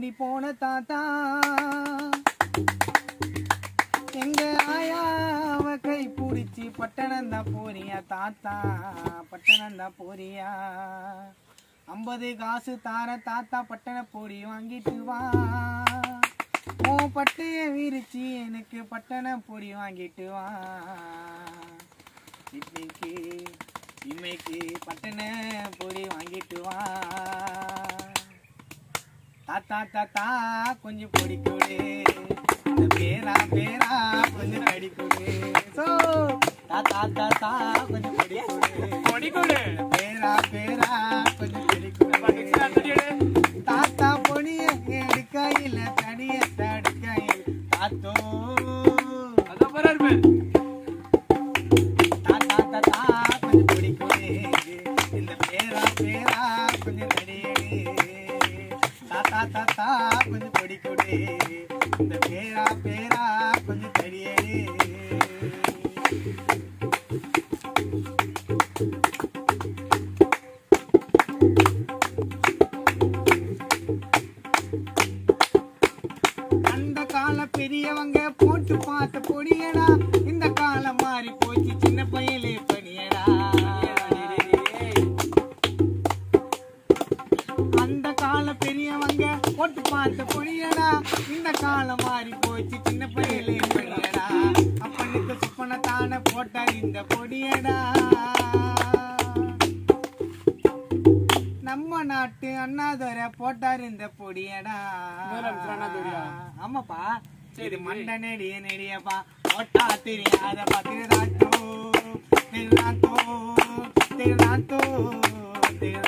தூண்டி போன தாத்தா. எங்க ஆயாவ கை பிடிச்சி பட்டணம் தான் போறியா தாத்தா பட்டணம் தான் போறியா? ஐம்பது காசு தார தாத்தா பட்டண பொடி வாங்கிட்டு வா. ஓ பட்டைய விரிச்சி எனக்கு பட்டண பொடி வாங்கிட்டு வா. இன்னைக்கு இன்னைக்கு பட்டண பொடி வாங்கிட்டு வா. தாத்தா தாத்தா கொஞ்சம் பொடி கொடு இந்த பேரா பேரா கொஞ்சம் கடி கொடு சோ தாத்தா தாத்தா கொஞ்சம் பொடி கொடு கொடி கொடு பேரா பேரா கொஞ்சம் கடி கொடு தாத்தா பொடிய எடுக்கையில தடிய தடுக்கையில் தாத்தோ அதான் போறாரு பேர் தாத்தா தாத்தா கொஞ்சம் பொடி கொடு இந்த பேரா பேரா கொஞ்சம் தடியடு தாத்தா தாத்தா கொஞ்சம் பொடி கொடு இந்த பேரா பேரா கொஞ்சம் தடியடு அந்த கால பெரியவங்க போட்டு பார்த்த பொடியடா. அந்த கால பெரியவங்க போட்டு பார்த்த பொடியடா இந்த காலம் மாறி போச்சு சின்ன பையலே பணியடா அப்பனுக்கு சுப்பன தானே போட்டார் இந்த பொடியடா. நம்ம நாட்டு அண்ணாதுரை போட்டார் இந்த பொடியடா? ஆமாப்பா. சரி மண்ட நெடிய நெடியப்பா. போட்டா தெரியாதப்பா திருநாத்தோ திருநாத்தோ திருநாத்தோ திருநாத்தோ